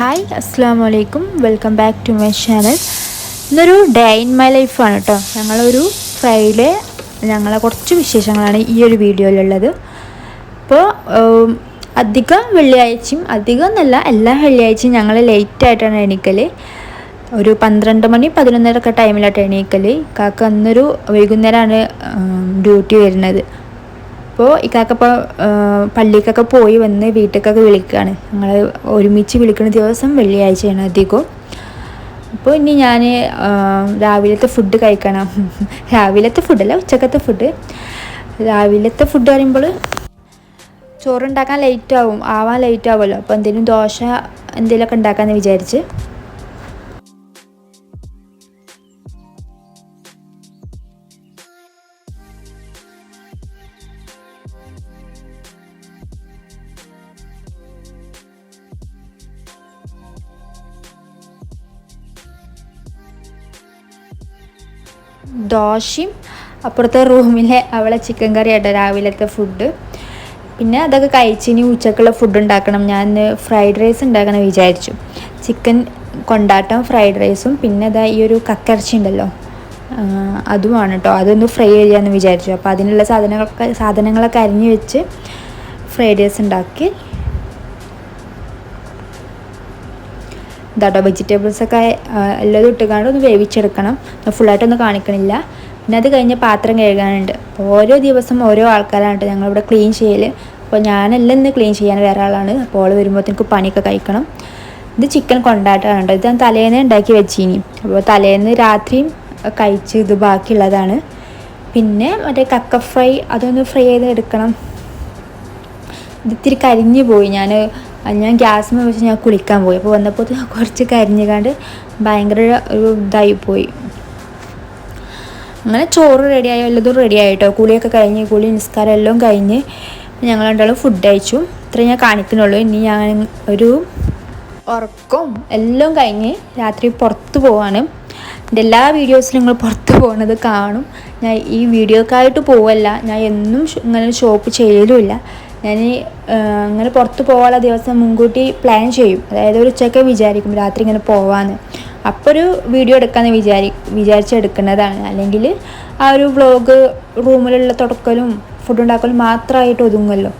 Hi അസ്സാം വലൈക്കും welcome back to my channel ഇന്നൊരു ഡേ ഇൻ മൈ ലൈഫാണ് കേട്ടോ ഞങ്ങളൊരു ഫ്രൈഡേ ഞങ്ങളെ കുറച്ച് വിശേഷങ്ങളാണ് ഈ ഒരു വീഡിയോയിലുള്ളത്. ഇപ്പോൾ അധികം വെള്ളിയാഴ്ചയും അധികം എന്നല്ല എല്ലാ വെള്ളിയാഴ്ചയും ഞങ്ങൾ ലേറ്റായിട്ടാണ് എണീക്കൽ ഒരു പന്ത്രണ്ട് മണി പതിനൊന്നരൊക്കെ ടൈമിലായിട്ട് എണീക്കൽ കാക്ക അന്നൊരു വൈകുന്നേരമാണ് ഡ്യൂട്ടി വരുന്നത്. അപ്പോൾ ഇക്കാക്കപ്പോൾ പള്ളിക്കൊക്കെ പോയി വന്ന് വീട്ടിലേക്കൊക്കെ വിളിക്കുകയാണ് ഞങ്ങൾ ഒരുമിച്ച് വിളിക്കുന്ന ദിവസം വെള്ളിയാഴ്ചയാണ് അധികവും. അപ്പോൾ ഇനി ഞാൻ രാവിലത്തെ ഫുഡ് കഴിക്കണം. രാവിലത്തെ ഫുഡല്ല ഉച്ചക്കത്തെ ഫുഡ് രാവിലത്തെ ഫുഡ് പറയുമ്പോൾ ചോറുണ്ടാക്കാൻ ലേറ്റ് ആവും ആവാൻ ലേറ്റ് ആവുമല്ലോ. അപ്പോൾ എന്തെങ്കിലും ദോശ എന്തെങ്കിലുമൊക്കെ ഉണ്ടാക്കാമെന്ന് വിചാരിച്ച്. ദോശയും അപ്പുറത്തെ റൂമിലെ അവളെ ചിക്കൻ കറി ആട്ടോ രാവിലത്തെ ഫുഡ് പിന്നെ അതൊക്കെ കഴിച്ച് ഇനി ഉച്ചക്കുള്ള ഫുഡ് ഉണ്ടാക്കണം. ഞാൻ ഫ്രൈഡ് റൈസ് ഉണ്ടാക്കണം വിചാരിച്ചു. ചിക്കൻ കൊണ്ടാട്ടം ഫ്രൈഡ് റൈസും പിന്നെ അതാ ഈ ഒരു കക്കിറച്ചി ഉണ്ടല്ലോ. അതുമാണ് കേട്ടോ അതൊന്ന് ഫ്രൈ ചെയ്യാമെന്ന് വിചാരിച്ചു. അപ്പോൾ അതിനുള്ള സാധനങ്ങളൊക്കെ സാധനങ്ങളൊക്കെ അരിഞ്ഞ് വെച്ച് ഫ്രൈഡ് റൈസ് ഉണ്ടാക്കി ഇതാട്ടോ വെജിറ്റബിൾസൊക്കെ എല്ലാം ഇട്ടുകാണ്ട് ഒന്ന് വേവിച്ചെടുക്കണം. ഫുള്ളായിട്ടൊന്നും കാണിക്കണില്ല. പിന്നെ അത് കഴിഞ്ഞ് പാത്രം കഴുകാനുണ്ട്. ഓരോ ദിവസം ഓരോ ആൾക്കാരാണ് ഞങ്ങളിവിടെ ക്ലീൻ ചെയ്യൽ അപ്പോൾ ഞാനെല്ലാം ഇന്ന് ക്ലീൻ ചെയ്യാൻ വേറെ ആളാണ്. അപ്പോൾ ഓൾ വരുമ്പോഴത്തേക്ക് പണിയൊക്കെ കഴിക്കണം. ഇത് ചിക്കൻ കൊണ്ടാട്ടാണ് ഇത് ഞാൻ തലേന്ന് ഉണ്ടാക്കി വെച്ചിനി. അപ്പോൾ തലേന്ന് രാത്രിയും കഴിച്ച് ഇത് ബാക്കിയുള്ളതാണ്. പിന്നെ മറ്റേ കക്ക ഫ്രൈ അതൊന്ന് ഫ്രൈ ചെയ്ത് എടുക്കണം ഇത് ഇത്തിരി കരിഞ്ഞു പോയി. ഞാൻ ഞാൻ ഗ്യാസ് വെച്ച് ഞാൻ കുളിക്കാൻ പോയി. അപ്പോൾ വന്നപ്പോൾ കുറച്ച് കരിഞ്ഞുകാണ്ട് ഭയങ്കര ഒരു ഇതായി പോയി. അങ്ങനെ ചോറ് റെഡിയായി എല്ലാതും റെഡി ആയിട്ടോ? കുളിയൊക്കെ കഴിഞ്ഞ് കുളി നിസ്കാരം എല്ലാം കഴിഞ്ഞ് ഞങ്ങൾ രണ്ടാളും ഫുഡ് അയച്ചു ഇത്രയും ഞാൻ കാണിക്കുന്നുള്ളൂ. ഇനി ഞാൻ ഒരു ഉറക്കവും എല്ലാം കഴിഞ്ഞ് രാത്രി പുറത്ത് പോവാണ്. എന്റെ എല്ലാ വീഡിയോസിലും നിങ്ങൾ പുറത്ത് പോകുന്നത് കാണും. ഞാൻ ഈ വീഡിയോക്കായിട്ട് പോവല്ല. ഞാൻ എന്നും ഇങ്ങനെ ഷോപ്പ് ചെയ്യലുമില്ല. ഞാൻ അങ്ങനെ പുറത്ത് പോകാനുള്ള ദിവസം മുൻകൂട്ടി പ്ലാൻ ചെയ്യും. അതായത് ഒരു ഉച്ചയ്ക്ക് വിചാരിക്കും രാത്രി ഇങ്ങനെ പോവാന്ന്. അപ്പോൾ ഒരു വീഡിയോ എടുക്കാമെന്ന് വിചാരി വിചാരിച്ചെടുക്കുന്നതാണ്. അല്ലെങ്കിൽ ആ ഒരു വ്ളോഗ് റൂമിലുള്ള തുടക്കലും ഫുഡ് ഉണ്ടാക്കലും മാത്രമായിട്ട് ഒതുങ്ങുമല്ലോ.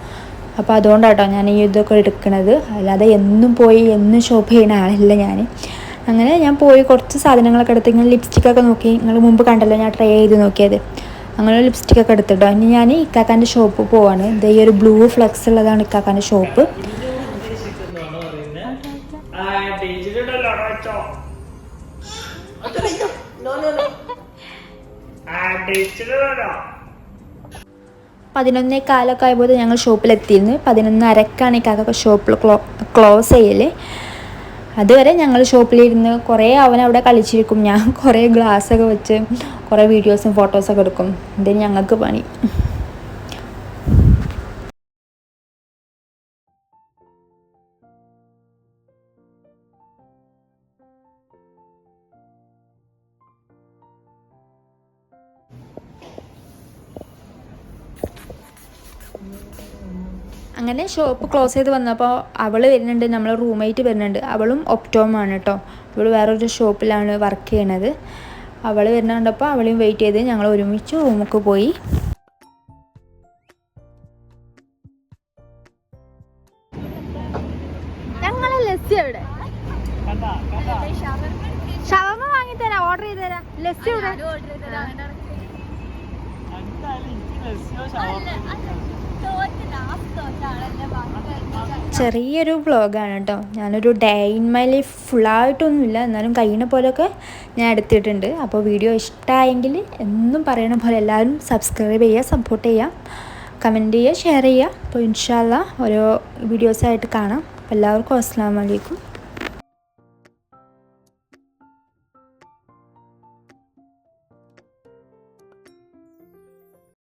അപ്പോൾ അതുകൊണ്ടാട്ടോ ഞാൻ ഈ ഇതൊക്കെ എടുക്കുന്നത് അല്ലാതെ എന്നും പോയി എന്നും ഷോപ്പ് ചെയ്യുന്ന ആളല്ല ഞാൻ അങ്ങനെ ഞാൻ പോയി കുറച്ച് സാധനങ്ങളൊക്കെ എടുത്ത് ഇങ്ങനെ ലിപ്സ്റ്റിക്കൊക്കെ നോക്കി. നിങ്ങൾ മുമ്പ് കണ്ടല്ലോ ഞാൻ ട്രൈ ചെയ്ത് നോക്കിയത്. അങ്ങനെ ലിപ്സ്റ്റിക് ഒക്കെ എടുത്തിട്ടോ. ഇനി ഞാൻ ഇക്കാക്കാന്റെ ഷോപ്പ് പോവാണ്. ഇത് ഈ ഒരു ബ്ലൂ ഫ്ലക്സ് ഉള്ളതാണ് ഇക്കാക്കാന്റെ ഷോപ്പ് പതിനൊന്നേ കാലൊക്കെ ആയപ്പോൾ ഞങ്ങൾ ഷോപ്പിലെത്തിയിരുന്നു പതിനൊന്നരക്കാണ് ഇക്കാക്കൊക്കെ ഇക്കാക്ക ഷോപ്പിൽ ക്ലോ ക്ലോസ് ചെയ്യൽ അതുവരെ ഞങ്ങൾ ഷോപ്പിലിരുന്ന് കുറേ അവൻ അവിടെ കളിച്ചിരിക്കും. ഞാൻ കുറേ ഗ്ലാസ്സൊക്കെ വെച്ച് കുറേ വീഡിയോസും ഫോട്ടോസൊക്കെ എടുക്കും. ഇതിന് ഞങ്ങൾക്ക് പണി? അങ്ങനെ ഷോപ്പ് ക്ലോസ് ചെയ്ത് വന്നപ്പോൾ അവൾ വരുന്നുണ്ട് നമ്മളെ റൂംമേറ്റ് വരുന്നുണ്ട്. അവളും ഒപ്റ്റോമാണ് കേട്ടോ അവൾ വേറൊരു ഷോപ്പിലാണ് വർക്ക് ചെയ്യണത്. അവൾ വരുന്നുണ്ടപ്പോൾ അവളെയും വെയിറ്റ് ചെയ്ത് ഞങ്ങൾ ഒരുമിച്ച് റൂമൊക്കെ പോയി. ഞങ്ങളെ ലസ്സി എവിടെ? ഷവർമ വാങ്ങിത്തരാം ഓർഡർ ചെയ്ത് തരാം. ലസ്സി എവിടെ? ചെറിയൊരു വ്ളോഗാണ് കേട്ടോ ഞാനൊരു ഡേ ഇൻ മൈ ലൈഫ് ഫുള്ളായിട്ടൊന്നുമില്ല എന്നാലും കഴിയുന്ന പോലെയൊക്കെ ഞാൻ എടുത്തിട്ടുണ്ട്. അപ്പോൾ വീഡിയോ ഇഷ്ടമായെങ്കിൽ എന്നും പറയണ പോലെ എല്ലാവരും സബ്സ്ക്രൈബ് ചെയ്യുക സപ്പോർട്ട് ചെയ്യുക കമന്റ് ചെയ്യുക ഷെയർ ചെയ്യുക. അപ്പോൾ ഇൻഷാല്ല ഓരോ വീഡിയോസായിട്ട് കാണാം. എല്ലാവർക്കും അസ്സാം വലൈക്കും